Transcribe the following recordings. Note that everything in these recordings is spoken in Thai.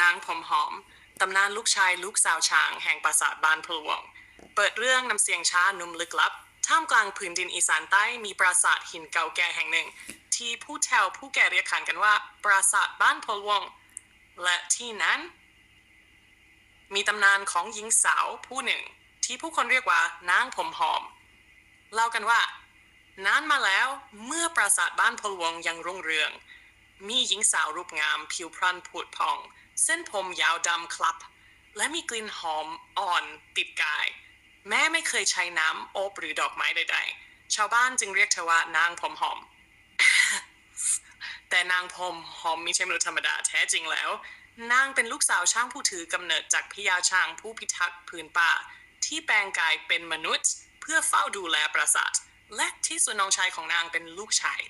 นางผมหอม ตำนานลูกชายลูกสาวช้างแห่งปราสาทบ้านพลวง เปิดเรื่องนำเสียงช้านุ่มลึกลับ ท่ามกลางผืนดินอีสานใต้มีปราสาทหินเก่าแก่แห่งหนึ่ง ที่ผู้แถวผู้แก่เรียกขานกันว่า ปราสาทบ้านพลวง และที่นั้น มีตำนานของหญิงสาวผู้หนึ่ง ที่ผู้คนเรียกว่านางผมหอม เล่ากันว่านานมาแล้วเมื่อปราสาทบ้านพลวงยังรุ่งเรือง มีหญิงสาวรูปงามผิวพรรณผุดพอง เส้นผมยาวดำคลับ และมีกลิ่นหอมอ่อนติดกาย แม้ไม่เคยใช้น้ำโอบหรือดอกไม้ใดๆ ชาวบ้านจึงเรียกเธอว่านางผมหอม แต่นางผมหอมมีใช่มนุษย์ธรรมดาแท้จริงแล้ว นางเป็นลูกสาวช่างผู้ถือกำเนิดจากพญาช้างผู้พิทักษ์พื้นป่า ที่แปลงกายเป็นมนุษย์ เพื่อเฝ้าดูแลปราสาทและที่ส่วนน้องชายของนางเป็นลูกชาย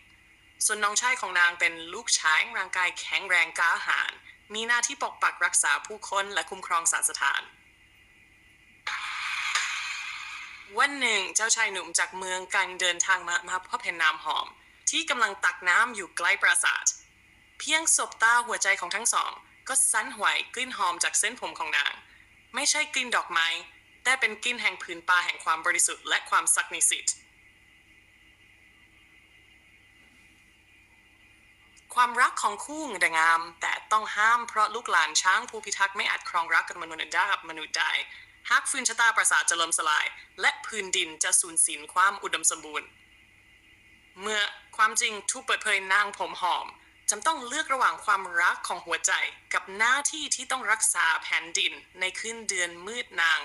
ส่วนน้องชายของนางเป็นลูกชายร่างกายแข็งแรงกล้าหาญ มีหน้าที่ปกปักรักษาผู้คนและคุ้มครองศาสถาน วันหนึ่งเจ้าชายหนุ่มจากเมืองกันเดินทางมามาพบเห็นน้ำหอม ที่กำลังตักน้ำอยู่ใกล้ปราสาท เพียงสบตาหัวใจของทั้งสอง ก็สั่นไหวกลิ่นหอมจากเส้นผมของนาง ไม่ใช่กลิ่นดอกไม้ แต่เป็นกลิ่นแห่งผืนป่าแห่งความบริสุทธิ์และความศักดิ์สิทธิ์ความรักของคู่งดงาม แต่ ต้องห้ามเพราะลูกหลานช้างผู้พิทักษ์ไม่อาจครองรักกับมนุษย์ได้มนุษย์ได้หากฟื้นชะตาปราสาทจะล่มสลาย และพื้นดินจะสูญสิ้นความอุดมสมบูรณ์ เมื่อความจริงถูกเปิดเผยนางผมหอมจำต้องเลือกระหว่างความรักของหัวใจกับหน้าที่ที่ต้องรักษาแผ่นดินในคืนเดือนมืดนาง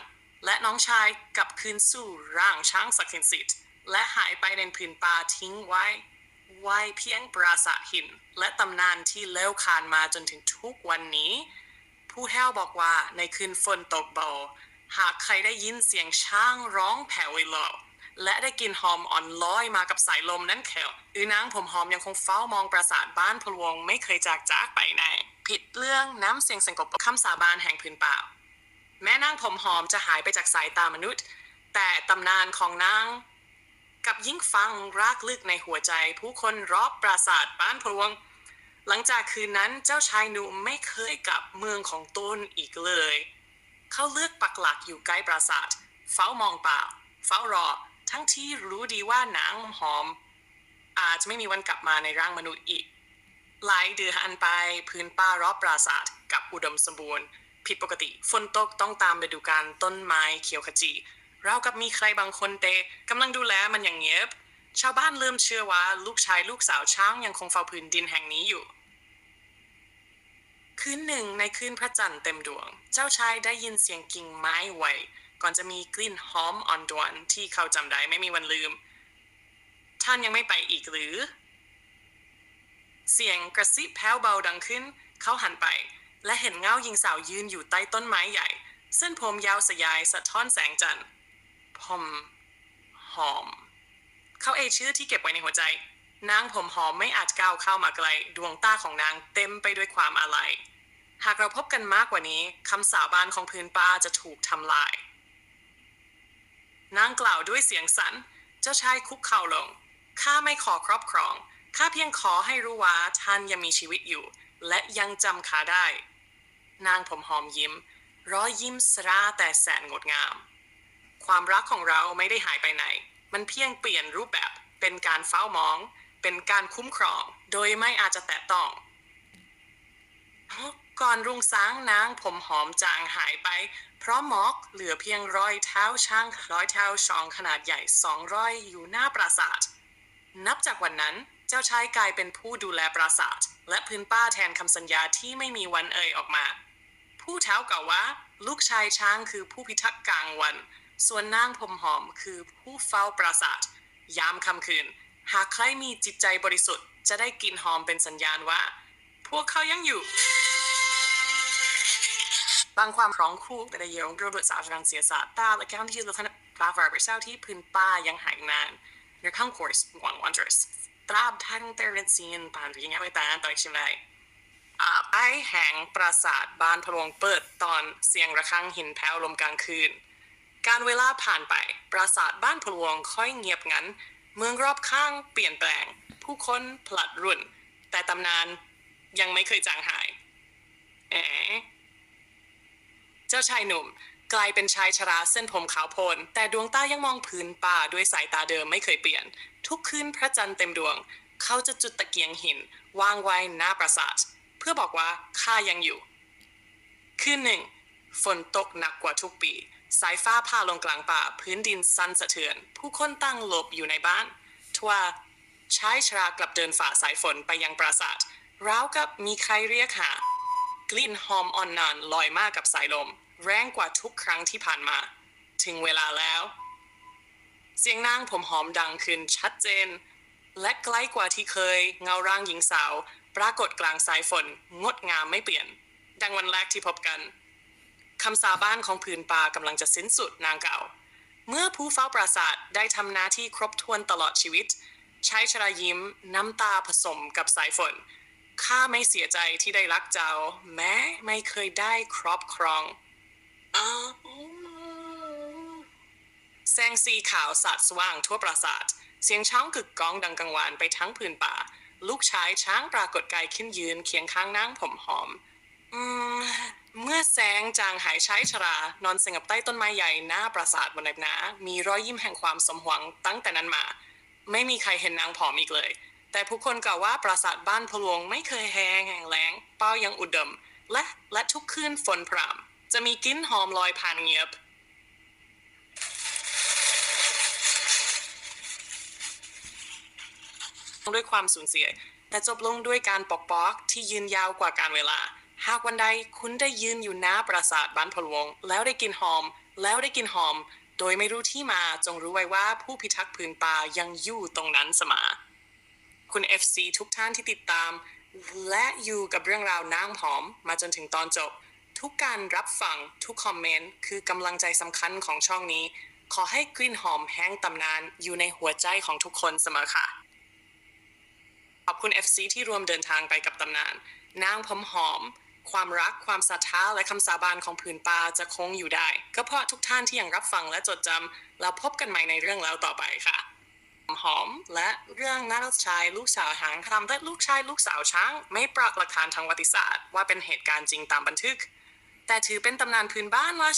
และน้องชายกับคืนสู่ร่างช้างศักดิ์สิทธิ์และหายไปในผืนป่าทิ้งไว้ ไว้เพียงปราสาทหิน และตำนานที่เล่วคานมาจนถึงทุกวันนี้ ผู้แท้วบอกว่าในคืนฝนตกเบาหากใครได้ยินเสียงช้างร้องแผ่วลอและได้กลินหอมอ่อนลอยมากับสายลมนั้นแขวอือนางผมหอมยังคงเฝ้ามองปราสาทบ้านพลวงไม่เคยจากจากไปไหนผิดเรื่องน้ำเสียงสงบคำสาบานแห่งพื้นป่า แม่นางผมหอมจะหายไปจากสายตามนุษย์ แต่ตำนานของนาง กับยิ่งฟังรากลึกในหัวใจ ผู้คนรอบปราสาทบ้านพลวง หลังจากคืนนั้นเจ้าชายหนุ่มไม่เคยกลับเมืองของตนอีกเลย เขาเลือกปักหลักอยู่ใกล้ปราสาท เฝ้ามองป่า เฝ้ารอ ทั้งที่รู้ดีว่าหนังหอม อาจจะไม่มีวันกลับมาในร่างมนุษย์อีก หลายเดือนไปพื้นป่ารอบปราสาทกับอุดมสมบูรณ์ ผิดปกติฝนตกต้องตามฤดูกาลต้นไม้เขียวขจี เรากับมีใครบางคนเตกำลังดูแลมันอย่างเงียบ ชาวบ้านเริ่มเชื่อว่าลูกชายลูกสาวช้างยังคงเฝ้าพื้นดินแห่งนี้อยู่ คืนหนึ่งในคืนพระจันทร์เต็มดวง เจ้าชายได้ยินเสียงกิ่งไม้ไหวก่อนจะมีกลิ่นหอมอ่อนดวนที่เขาจำได้ไม่มีวันลืม ท่านยังไม่ไปอีกหรือ เสียงกระซิบแผ่วเบาดังขึ้น เขาหันไป และเห็นเงาหญิงสาวยืนอยู่ใต้ต้นไม้ใหญ่ เส้นผมยาวสยายสะท้อนแสงจันทร์ ผมหอม เขาเอ่ยชื่อที่เก็บไว้ในหัวใจ นางผมหอมไม่อาจก้าวเข้ามาไกล ดวงตาของนางเต็มไปด้วยความอาลัย หากเราพบกันมากกว่านี้คำสาบานของพื้นป่าจะถูกทำลาย นางกล่าวด้วยเสียงสัน่นเจ้าชายคุกเข่าลง ข้าไม่ขอครอบครอง ข้าเพียงขอให้รู้ว่าท่านยังมีชีวิตอยู่ และยังจำข้าได้ นางผมหอมยิ้ม ร้อยยิ้มสราแต่แสนงดงาม ความรักของเราไม่ได้หายไปไหน มันเพียงเปลี่ยนรูปแบบ เป็นการเฝ้ามอง เป็นการคุ้มครอง โดยไม่อาจจะแตะต้อง ก่อนรุ่งสางนางผมหอมจางหายไป เพราะมอกเหลือเพียงรอยเท้าช่างร้อยเท้าชองขนาดใหญ่สองรอยอยู่หน้าปราสาท นับจากวันนั้นเจ้าชายกลายเป็นผู้ดูแลปราสาท และพื้นป้าแทนคำสัญญาที่ไม่มีวันเอ่ยออกมา ผู้เท้ากล่าวว่า ลูกชายช้างคือผู้พิทักษ์กลางวัน ส่วนนางผมหอมคือผู้เฝ้าปราสาท ยามค่ำคืน หากใครมีจิตใจบริสุทธิ์ จะได้กลิ่นหอมเป็นสัญญาณว่า พวกเขายังอยู่ บางความร้องคู่แต่ได้เยงรูปสาวทางเสียสาตาและการที่เราทำปลาฟาร์เบอร์เซลที่พื้นป้ายังหายนานในข้างคอร์สหวังวันเดอร์สตราบทั้งเตอร์เรนซีนผ่านไปยังไงไปตามต่อยชิมไลไอแห่งปราสาทบ้านพลวงเปิดตอนเสียงระฆังหินแผ่วลมกลางคืน การเวลาผ่านไป ปราสาทบ้านพลวงค่อยเงียบงัน เมืองรอบข้างเปลี่ยนแปลง ผู้คนผลัดรุ่น แต่ตำนานยังไม่เคยจางหายเอ๋เจ้าชายหนุ่ม กลายเป็นชายชราเส้นผมขาวโพลน แต่ดวงตายังมองพื้นป่าด้วยสายตาเดิมไม่เคยเปลี่ยน ทุกคืนพระจันทร์เต็มดวง เขาจะจุดตะเกียงหินวางไว้หน้าปราสาท เพื่อบอกว่าข้ายังอยู่ คืนหนึ่ง ฝนตกหนักกว่าทุกปี สายฟ้าผ่าลงกลางป่า พื้นดินสั่นสะเทือน ผู้คนตั้งหลบอยู่ในบ้านทว่าชายชรากลับเดินฝ่าสายฝนไปยังปราสาทราวกับมีใครเรียกหา กลิ่นหอมอ่อนนานลอยมากับสายลม แรงกว่าทุกครั้งที่ผ่านมา ถึงเวลาแล้ว เสียงนางผมหอมดังขึ้นชัดเจน และใกล้กว่าที่เคย เงาร่างหญิงสาว ปรากฏกลางสายฝน งดงามไม่เปลี่ยน ดังวันแรกที่พบกัน คำสาบานของผืนป่ากำลังจะสิ้นสุดนางเก่าเมื่อผู้เฝ้าปราสาทได้ทำหน้าที่ครบถ้วนตลอดชีวิต ใช้ชรายิ้ม น้ำตาผสมกับสายฝน ข้าไม่เสียใจที่ได้รักเจ้า แม้ไม่เคยได้ครอบครองอ้าวแสงสีขาวสาดสว่างทั่วปราสาท เสียงช้างกึกก้องดังกังวานไปทั้งพื้นป่า ลูกชายช้างปรากฏกายขึ้นยืนเคียงข้างนางผมหอม อืม เมื่อแสงจางหายใช้ชรา นอนสงบใต้ต้นไม้ใหญ่หน้าปราสาทบนเนบนามีรอยยิ้มแห่งความสมหวังตั้งแต่นั้นมา ไม่มีใครเห็นนางผอมอีกเลย แต่ผู้คนกล่าวว่าปราสาทบ้านพลวงไม่เคยแห้งแห้งแล้ง เป้ายังอุดม และและทุกคืนฝนพรำจะมีกลิ่นหอมลอยผ่านเงียบ ด้วยความสูญเสีย แต่จบลงด้วยการปอกปอกที่ยืนยาวกว่าการเวลา หากวันใดคุณได้ยืนอยู่หน้าปราสาทบ้านพลวง แล้วได้กลินหอม แล้วได้กลินหอม โดยไม่รู้ที่มาจงรู้ไว้ว่าผู้พิทักษ์พื้นป่ายังอยู่ตรงนั้นเสมอคุณ FC ทุกท่านที่ติดตาม และอยู่กับเรื่องราวนางผอมมาจนถึงตอนจบ ทุกการรับฟังทุกคอมเมนต์คือกำลังใจสำคัญของช่องนี้ ขอให้กลิ่นหอมแห้งตำนานอยู่ในหัวใจของทุกคนเสมอค่ะ ขอบคุณ FC ที่รวมเดินทางไปกับตำนาน นางผมหอม ความรักความศรัทธาและคำสาบานของผืนป่าจะคงอยู่ได้ ก็เพราะทุกท่านที่ยังรับฟังและจดจำแล้วพบกันใหม่ในเรื่องแล้วต่อไปค่ะ หอมและเรื่องนักชายลูกสาวหางคำและลูกชายลูกสาวช้าง ไม่ปรากฏหลักฐานทางวัติศาสตร์ ว่าเป็นเหตุการณ์จริงตามบันทึก แต่ถือเป็นตำนานพื้นบ้านว่า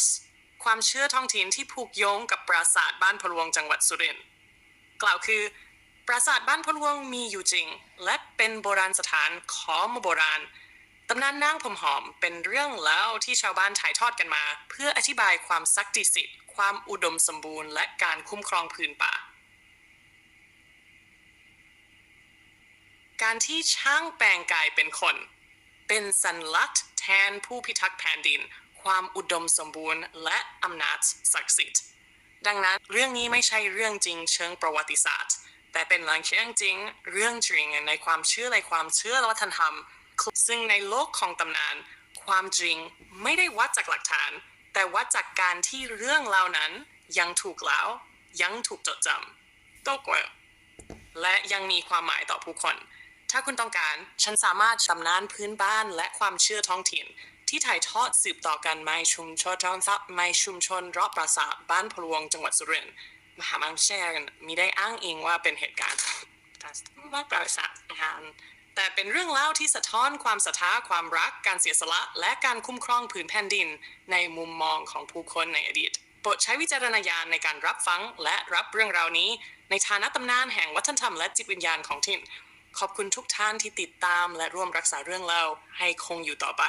ความเชื่อท้องถิ่นที่ผูกโยงกับปราสาทบ้านพลวงจังหวัดสุรินทร์กล่าวคือ ปราสาทบ้านพลวงมีอยู่จริง และเป็นโบราณสถานของโบราณ ตำนานนางผมหอมเป็นเรื่องเล่าที่ชาวบ้านถ่ายทอดกันมา เพื่ออธิบายความศักดิ์สิทธิ์ ความอุดมสมบูรณ์ และการคุ้มครองพื้นป่า การที่ช้างแปลงกายเป็นคน เป็นสัญลักษณ์แทนผู้พิทักษ์แผ่นดิน ความอุดมสมบูรณ์ และอำนาจศักดิ์สิทธิ์ ดังนั้นเรื่องนี้ไม่ใช่เรื่องจริงเชิงประวัติศาสตร์ แต่เป็นหลังเรื่องจริง เรื่องจริงในความเชื่อในความเชื่อและวัฒนธรรม ซึ่งในโลกของตำนาน ความจริงไม่ได้วัดจากหลักฐาน แต่วัดจากการที่เรื่องเหล่านั้นยังถูกเล่ายังถูกจดจำตกเวลและยังมีความหมายต่อผู้คน ถ้าคุณต้องการ ฉันสามารถชำนาญพื้นบ้านและความเชื่อท้องถิ่น ที่ถ่ายทอดสืบต่อกันในชุมชนในชุมชนรอบปราสาทบ้านพลวงจังหวัดสุรินทร์มหาบังแชร์มีได้อ้างอิงว่าเป็นเหตุการณ์ว่าปราสาทงาน แต่เป็นเรื่องเล่าที่สะท้อนความศรัทธาความรักการเสียสละ และการคุ้มครองผืนแผ่นดิน ในมุมมองของผู้คนในอดีตโปรดใช้วิจารณญาณในการรับฟังและรับเรื่องราวนี้ ในฐานะตำนานแห่งวัฒนธรรมและจิตวิญญาณของถิ่น ขอบคุณทุกท่านที่ติดตามและร่วมรักษาเรื่องเล่าให้คงอยู่ต่อไป